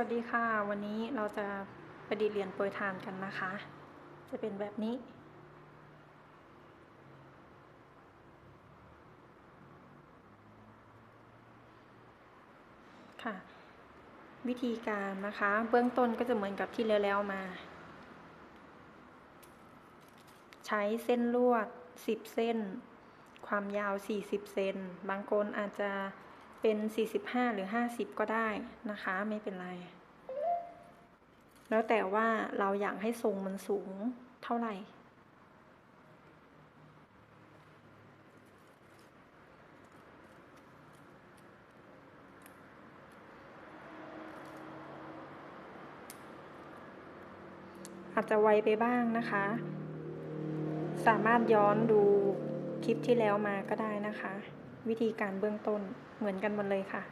วัสดีค่ะ วันนี้เราจะประดิษฐ์เหรียญโปรยทานกันนะคะ จะเป็นแบบนี้ ค่ะ วิธีการนะคะ เบื้องต้นก็จะเหมือนกับที่แล้วๆมา ใช้เส้นลวด 10 เส้น ความยาว 40 เซนบางคนอาจจะ เป็น 45 หรือ 50 ก็ได้นะคะไม่เป็นไร แล้วแต่ว่าเราอยากให้ทรงมันสูงเท่าไหร่อาจจะไวไปบ้างนะคะ สามารถย้อนดูคลิปที่แล้วมาก็ได้นะคะ วิธีการเบื้องต้นเหมือนกันหมดเลยค่ะ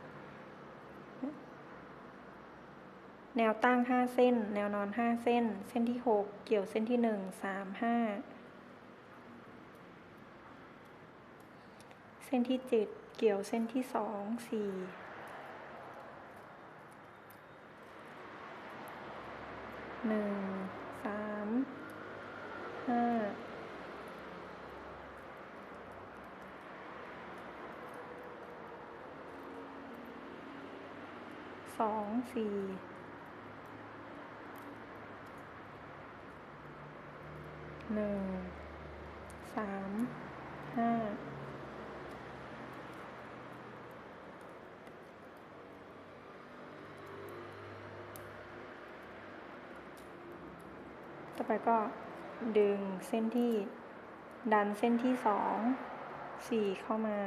แนวตั้ง 5 เส้น แนวนอน 5 เส้น เส้นที่ 6 เกี่ยวเส้นที่ 1 3 5 เส้นที่ 7 เกี่ยวเส้นที่ 2 4หนึ่งสามห้า สองสี่หนึ่งสามห้าต่อไปก็ดึงเส้นที่ดันเส้นที่สองสี่เข้ามา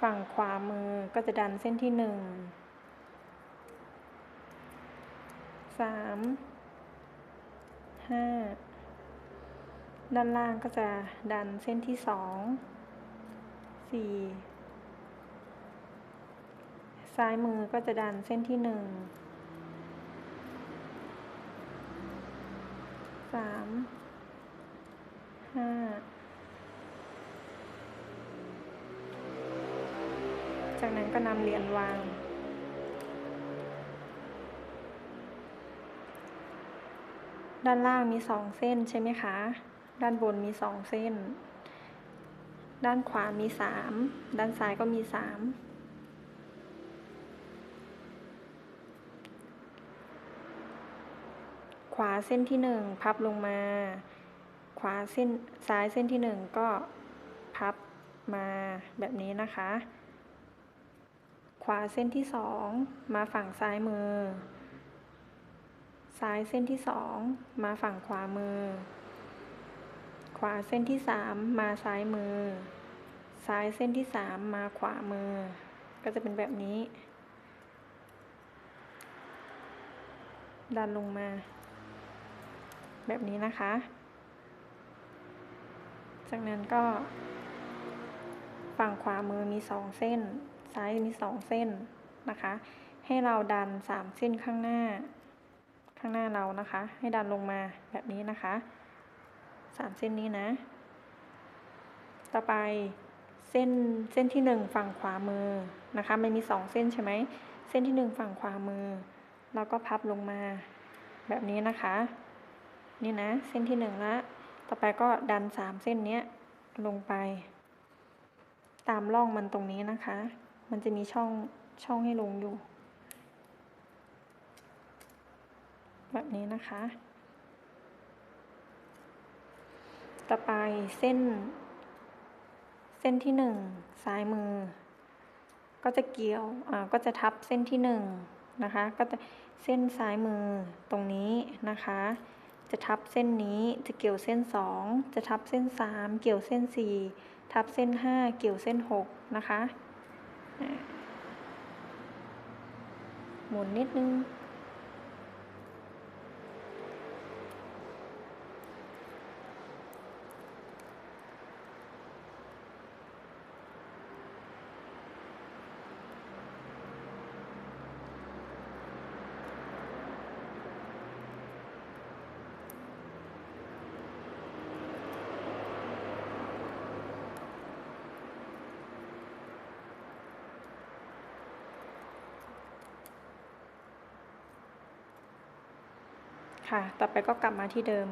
ฝั่งขวามือก็จะดันเส้นที่หนึ่งสามห้าด้านล่างก็จะดันเส้นที่สองสี่ซ้ายมือก็จะดันเส้นที่หนึ่งสามห้า จากนั้นก็นำเหรียญวาง ด้านล่างมีสองเส้นใช่ไหมคะ ด้านบนมีสองเส้น ด้านขวามีสามด้านซ้ายก็มีสามขวาเส้นที่หนึ่งพับลงมา ขวาเส้นซ้ายเส้นที่หนึ่งก็พับมาแบบนี้นะคะ ขวาเส้นที่สองมาฝั่งซ้ายมือ ซ้ายเส้นที่สองมาฝั่งขวามือ ขวาเส้นที่สามมาซ้ายมือ ซ้ายเส้นที่สามมาขวามือ ก็จะเป็นแบบนี้ ดันลงมา แบบนี้นะคะ จากนั้นก็ ฝั่งขวามือมีสองเส้น ซ้ายมีสองเส้นนะคะ ให้เราดันสามเส้นข้างหน้า ข้างหน้าเรานะคะ ให้ดันลงมาแบบนี้นะคะสามเส้นนี้นะ ต่อไปเส้นเส้นที่หนึ่งฝั่งขวามือนะคะ มันมีสองเส้นใช่ไหม เส้นที่หนึ่งฝั่งขวามือเราก็พับลงมาแบบนี้นะคะ นี่นะ เส้นที่หนึ่งละต่อไปก็ดันสามเส้นนี้ลงไป ตามร่องมันตรงนี้นะคะ มันจะมีช่องช่องให้ลงอยู่ แบบนี้นะคะ ต่อไปเส้น เส้นที่หนึ่งซ้ายมือ ก็จะเกี่ยวอ่าก็จะทับเส้นที่หนึ่งนะคะ ก็จะเส้นซ้ายมือตรงนี้นะคะ จะทับเส้นนี้จะเกี่ยวเส้นสองจะทับเส้นสามเกี่ยวเส้นสี่ทับเส้นห้าเกี่ยวเส้นหกนะคะ หมุ ค่ะ ต่อไปก็กลับมาที่เดิม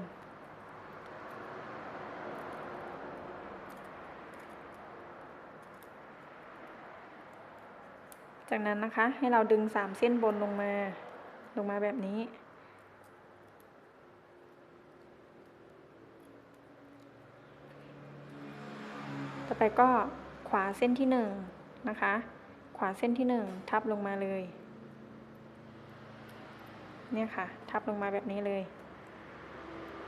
จากนั้นนะคะให้เราดึงสามเส้นบนลงมา ลงมาแบบนี้ ต่อไปก็ขวาเส้นที่หนึ่งนะคะ ขวาเส้นที่หนึ่งทับลงมาเลย เนี่ยค่ะ ทับลงมาแบบนี้เลย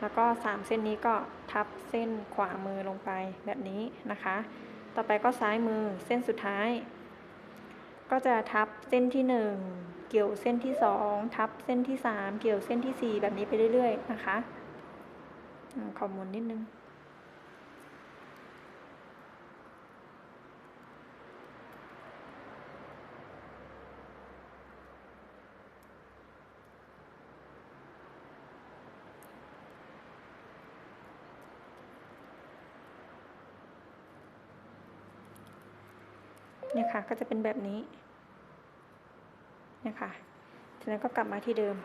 แล้วก็สามเส้นนี้ก็ทับเส้นขวามือลงไปแบบนี้นะคะ ต่อไปก็ซ้ายมือเส้นสุดท้าย ก็จะทับเส้นที่หนึ่งเกี่ยวเส้นที่สองทับเส้นที่สามเกี่ยวเส้นที่สี่แบบนี้ไปเรื่อย ๆ นะคะขอมูลนิดนึง ก็จะเป็นแบบนี้นี่ยค่ะจากนั้นก็กลับมาที่เดิม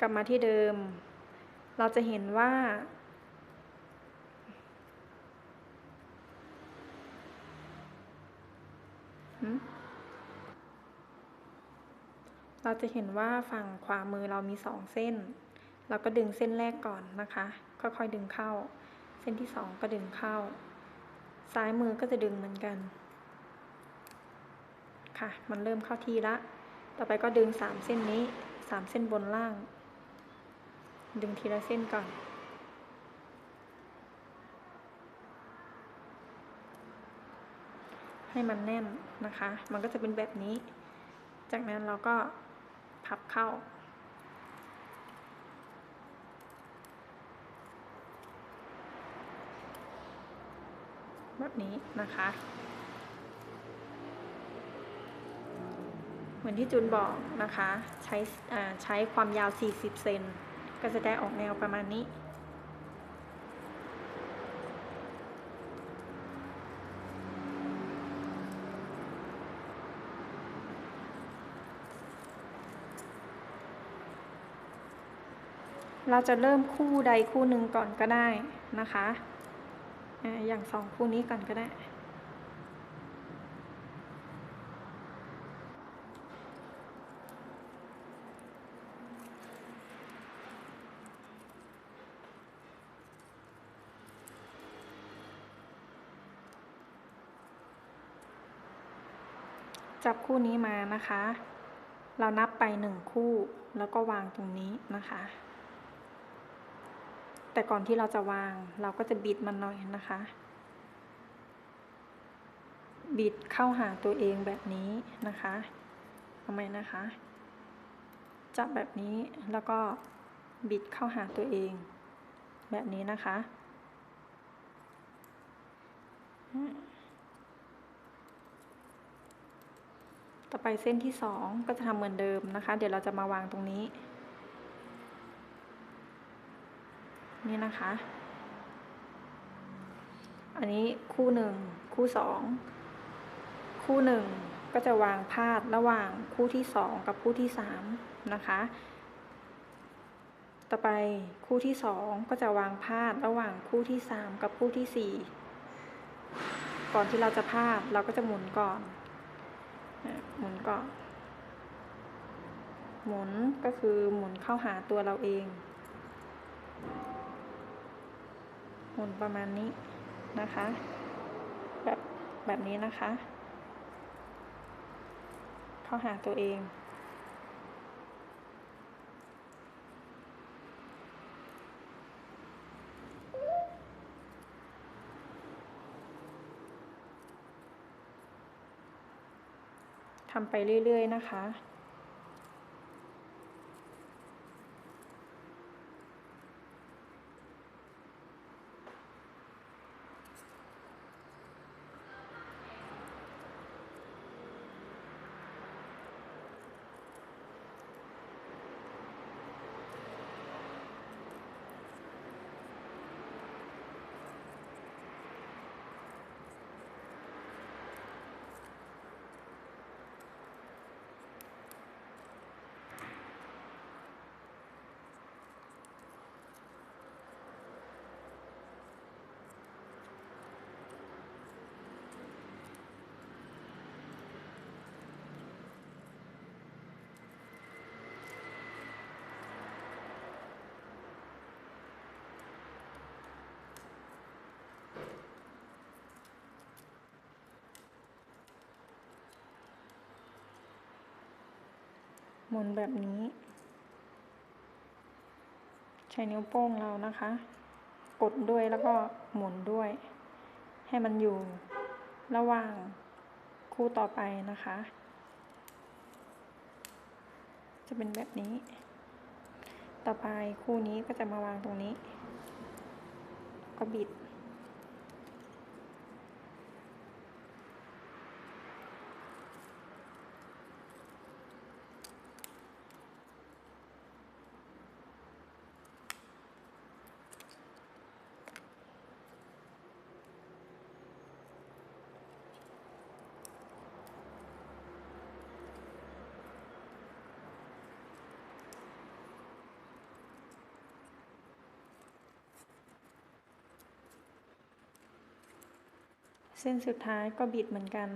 กลับมาที่เดิม เราจะเห็นว่า เราจะเห็นว่าฝั่งขวามือเรามีสองเส้น เราก็ดึงเส้นแรกก่อนนะคะ ค่อยๆดึงเข้า เส้นที่สองก็ดึงเข้า ซ้ายมือก็จะดึงเหมือนกัน ค่ะ มันเริ่มเข้าที่ละ ต่อไปก็ดึงสามเส้นนี้สามเส้นบนล่าง ดึงทีละเส้นก่อน ให้มันแน่นนะคะ มันก็จะเป็นแบบนี้ จากนั้นเราก็พับเข้า แบบนี้นะคะ เหมือนที่จูนบอกนะคะ ใช้ใช้ความยาว 40 เซนก็จะได้ออกแนวประมาณนี้เราจะเริ่มคู่ใดคู่หนึ่งก่อนก็ได้นะคะ อย่างสองคู่นี้ก่อนก็ได้ จับคู่นี้มานะคะ เรานับไปหนึ่งคู่แล้วก็วางตรงนี้นะคะ แต่ก่อนที่เราจะวาง เราก็จะบิดมันหน่อยนะคะ บิดเข้าหาตัวเองแบบนี้นะคะทำไมนะคะ จับแบบนี้แล้วก็บิดเข้าหาตัวเอง แบบนี้นะคะต่อไปเส้นที่สองก็จะทำเหมือนเดิมนะคะ เดี๋ยวเราจะมาวางตรงนี้ นี่นะคะ อันนี้คู่หนึ่งคู่สองคู่หนึ่งก็จะวางพาดระหว่างคู่ที่สองกับคู่ที่สามนะคะ ต่อไปคู่ที่สองก็จะวางพาดระหว่างคู่ที่สามกับคู่ที่สี่ก่อนที่เราจะพาดเราก็จะหมุนก่อนหมุนก่อนหมุนก็คือหมุนเข้าหาตัวเราเอง หมุนประมาณนี้นะคะ แบบแบบนี้นะคะ เข้าหาตัวเอง ทำไปเรื่อย ๆ นะคะ หมุนแบบนี้ ใช้นิ้วโป้งเรานะคะ กดด้วยแล้วก็หมุนด้วย ให้มันอยู่ระหว่างคู่ต่อไปนะคะ จะเป็นแบบนี้ ต่อไปคู่นี้ก็จะมาวางตรงนี้ ก็บิด เส้นสุดท้ายก็บิดเหมือนกัน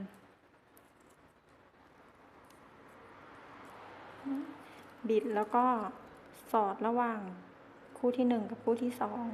บิดแล้วก็สอดระหว่างคู่ที่หนึ่งกับคู่ที่สอง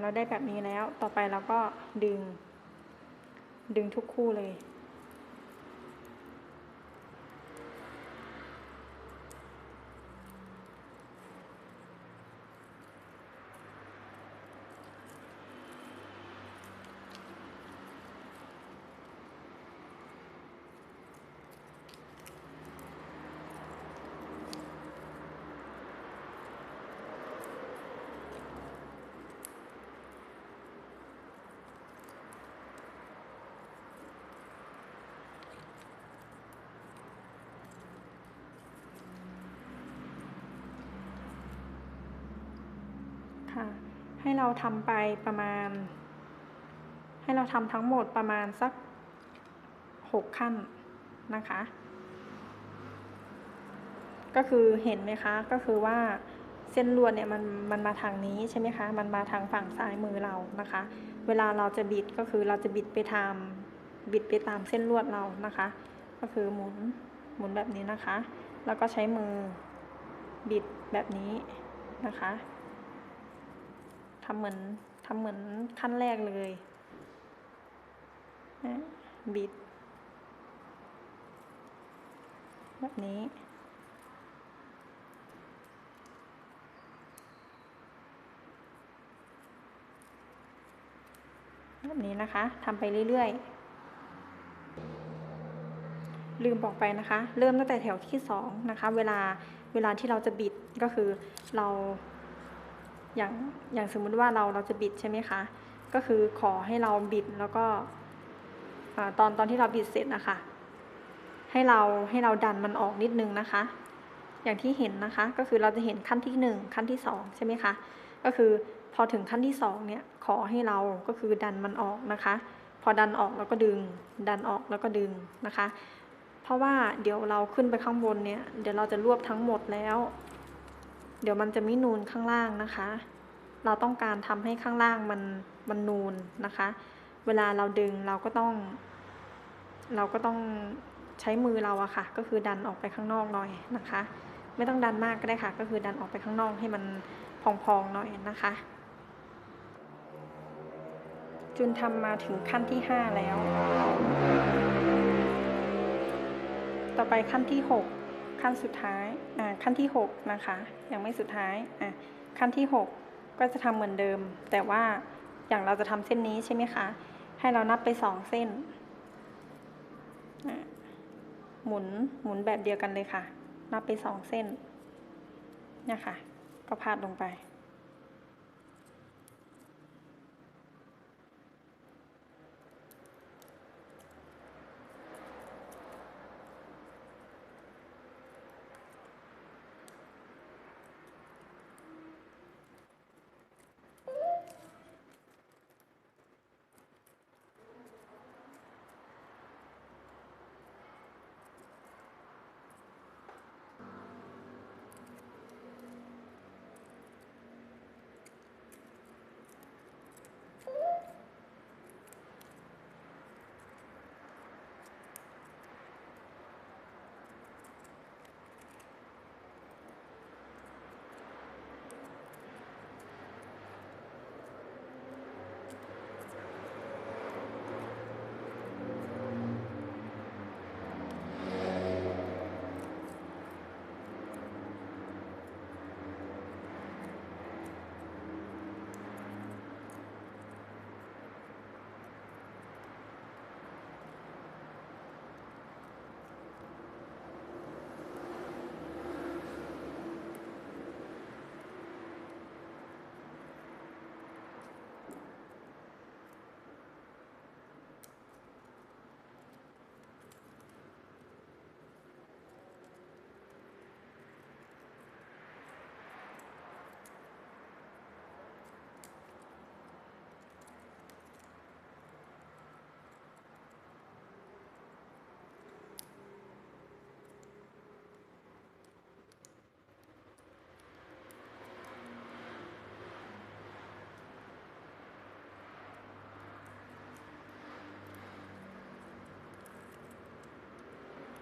เราได้แบบนี้แล้ว ต่อไปเราก็ดึง ดึงทุกคู่เลย ค่ะ ให้เราทำไปประมาณ ให้เราทำทั้งหมดประมาณสักหกขั้นนะคะ ก็คือเห็นไหมคะ ก็คือว่าเส้นลวดเนี่ยมันมันมาทางนี้ใช่ไหมคะ มันมาทางฝั่งซ้ายมือเรานะคะ เวลาเราจะบิดก็คือเราจะบิดไปทางบิดไปตามเส้นลวดเรานะคะ ก็คือหมุนหมุนแบบนี้นะคะ แล้วก็ใช้มือบิดแบบนี้นะคะำเหมือนทำเหมือนขั้นแรกเลยนะบิด แบบนี้แบบนี้นะคะทำไปเรื่อยๆ ลืมบอกไปนะคะ เริ่มตั้งแต่แถวที่สองนะคะ เวลาเวลาที่เราจะบิดก็คือเรา อย่างอย่างสมมุติว่าเราเราจะบิดใช่ไหมคะ ก็คือขอให้เราบิดแล้วก็อตอนตอนที่เราบิดเสร็จนะคะ ให้เราให้เราดันมันออกนิดนึงนะคะ อย่างที่เห็นนะคะ ก็คือเราจะเห็นขั้นที่หนึ่งขั้นที่สองใช่ไหมคะ ก็คือพอถึงขั้นที่สองเนี่ยขอให้เราก็คือดันมันออกนะคะ พอดันออกแล้วก็ดึง ดันออกแล้วก็ดึงนะคะ เพราะว่าเดี๋ยวเราขึ้นไปข้างบนเนี่ยเดี๋ยวเราจะรวบทั้งหมดแล้ว เดี๋ยวมันจะไม่นูนข้างล่างนะคะ เราต้องการทำให้ข้างล่างมันมันนูนนะคะ เวลาเราดึงเราก็ต้อง เราก็ต้องใช้มือเราอะค่ะ ก็คือดันออกไปข้างนอกหน่อยนะคะ ไม่ต้องดันมากก็ได้ค่ะ ก็คือดันออกไปข้างนอกให้มันพองๆหน่อยนะคะ จุนทำมาถึงขั้นที่ห้าแล้ว ต่อไปขั้นที่หก ขั้นสุดท้ายอ่าขั้นที่หกนะคะยังไม่สุดท้ายอะขั้นที่หกก็จะทำเหมือนเดิม แต่ว่าอย่างเราจะทำเส้นนี้ใช่ไหมคะ ให้เรานับไปสองเส้นอะหมุนหมุนแบบเดียวกันเลยค่ะ นับไปสองเส้นเนี่ยค่ะก็พาดลงไป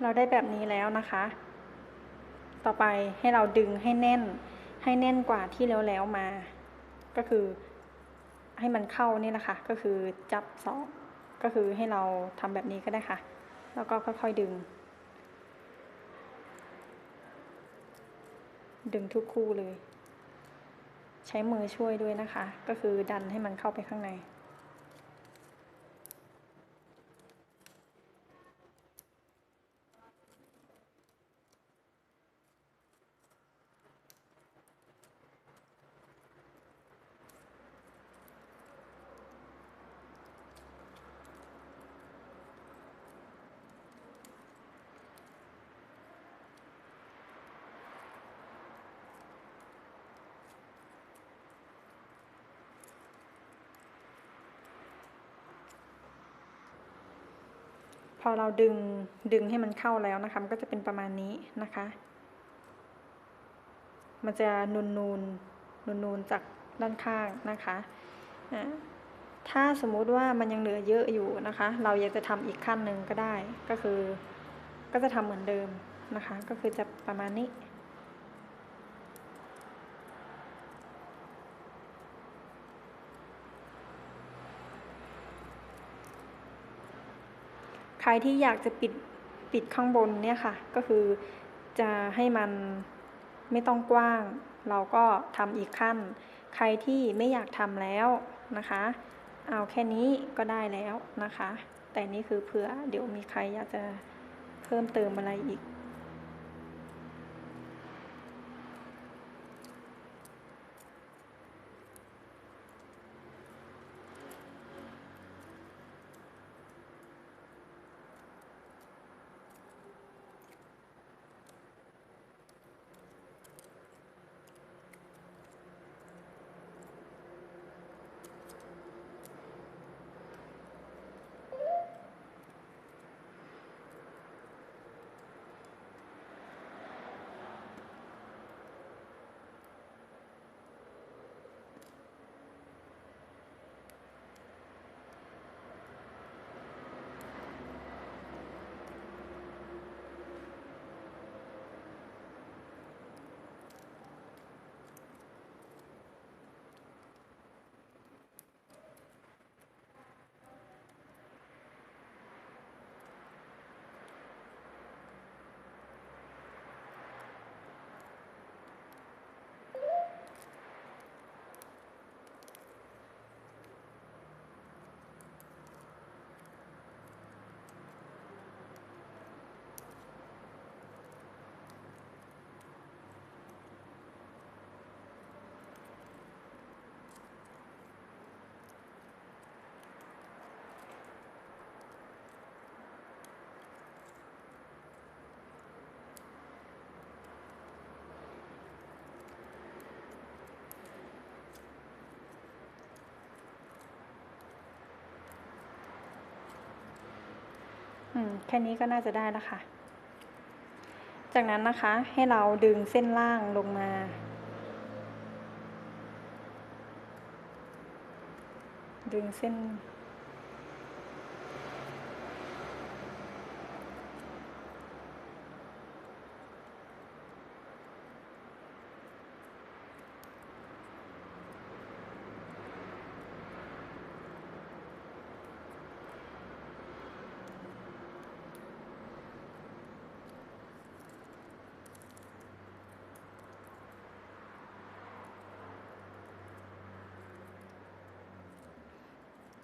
เราได้แบบนี้แล้วนะคะ ต่อไปให้เราดึงให้แน่น ให้แน่นกว่าที่แล้วแล้วมา ก็คือให้มันเข้านี่แหละค่ะ ก็คือจับสองก็คือให้เราทำแบบนี้ก็ได้ค่ะ แล้วก็ค่อยๆดึง ดึงทุกคู่เลย ใช้มือช่วยด้วยนะคะ ก็คือดันให้มันเข้าไปข้างใน อเราดึงดึงให้มันเข้าแล้วนะคะ มันก็จะเป็นประมาณนี้นะคะ มันจะนูนนูนนูนนูนจากด้านข้างนะคะอ่าถ้าสมมุติว่ามันยังเหลือเยอะอยู่นะคะ เราอยากจะทำอีกขั้นหนึ่งก็ได้ ก็คือ ก็จะทำเหมือนเดิมนะคะ ก็คือจะประมาณนี้ รที่อยากจะปิดปิดข้างบนเนี่ยค่ะ ก็คือจะให้มันไม่ต้องกว้าง เราก็ทำอีกขั้น ใครที่ไม่อยากทำแล้วนะคะ เอาแค่นี้ก็ได้แล้วนะคะ แต่นี่คือเผื่อเดี๋ยวมีใครอยากจะเพิ่มเติมอะไรอีก แค่นี้ก็น่าจะได้แล้วค่ะ จากนั้นนะคะให้เราดึงเส้นล่างลงมา ดึงเส้น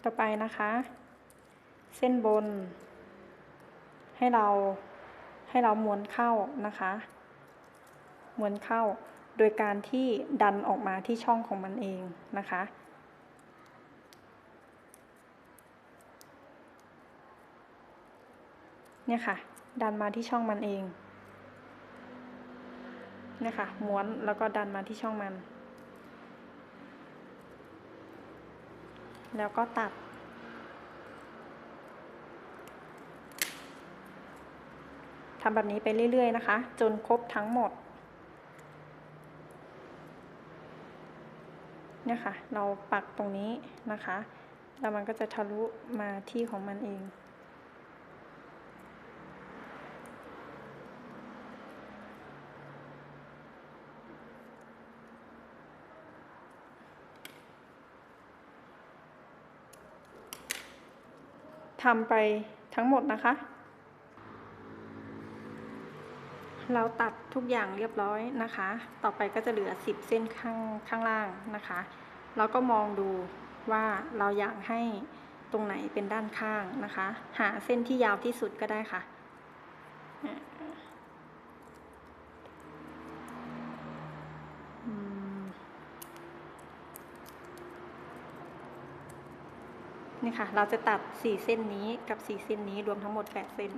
ต่อไปนะคะ เส้นบน ให้เราให้เราม้วนเข้านะคะม้วนเข้าโดยการที่ดันออกมาที่ช่องของมันเองนะคะ เนี่ยค่ะ ดันมาที่ช่องมันเอง เนี่ยค่ะ ม้วนแล้วก็ดันมาที่ช่องมัน แล้วก็ตัด ทำแบบนี้ไปเรื่อย ๆ นะคะ จนครบทั้งหมด เนี่ยค่ะ เราปักตรงนี้นะคะ แล้วมันก็จะทะลุมาที่ของมันเอง ทำไปทั้งหมดนะคะ เราตัดทุกอย่างเรียบร้อยนะคะ ต่อไปก็จะเหลือ 10 เส้นข้างข้างล่างนะคะ เราก็มองดูว่าเราอยากให้ตรงไหนเป็นด้านข้างนะคะ หาเส้นที่ยาวที่สุดก็ได้ค่ะ นี่ค่ะ เราจะตัด 4 เส้นนี้กับ 4 เส้นนี้รวมทั้งหมด 8 เส้น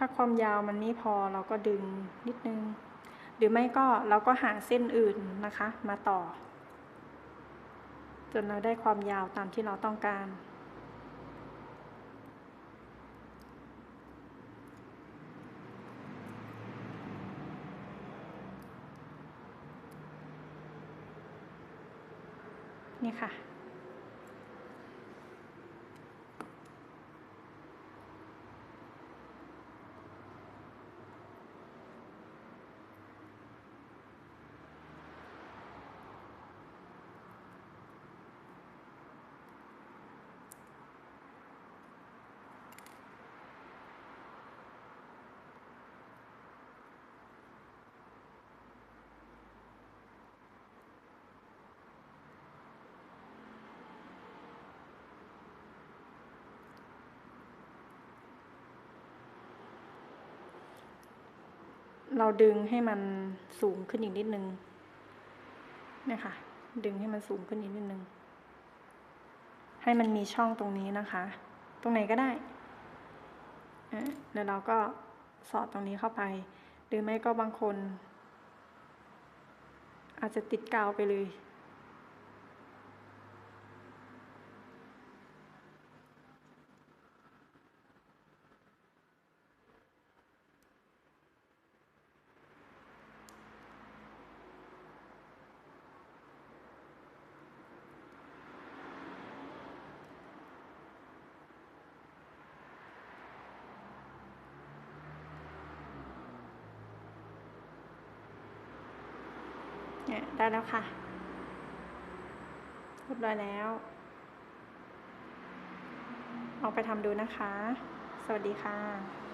ถ้าความยาวมันไม่พอเราก็ดึงนิดนึง หรือไม่ก็เราก็หาเส้นอื่นนะคะ มาต่อ จนเราได้ความยาวตามที่เราต้องการนี่ค่ะ เราดึงให้มันสูงขึ้นอีกนิดนึงเนี่ยค่ะดึงให้มันสูงขึ้นอีกนิดนึง ให้มันมีช่องตรงนี้นะคะ ตรงไหนก็ได้แล้วเราก็สอดตรงนี้เข้าไป หรือไม่ก็บางคน อาจจะติดกาวไปเลย ได้แล้วค่ะเรียบร้อยแล้วลองไปทำดูนะคะ สวัสดีค่ะ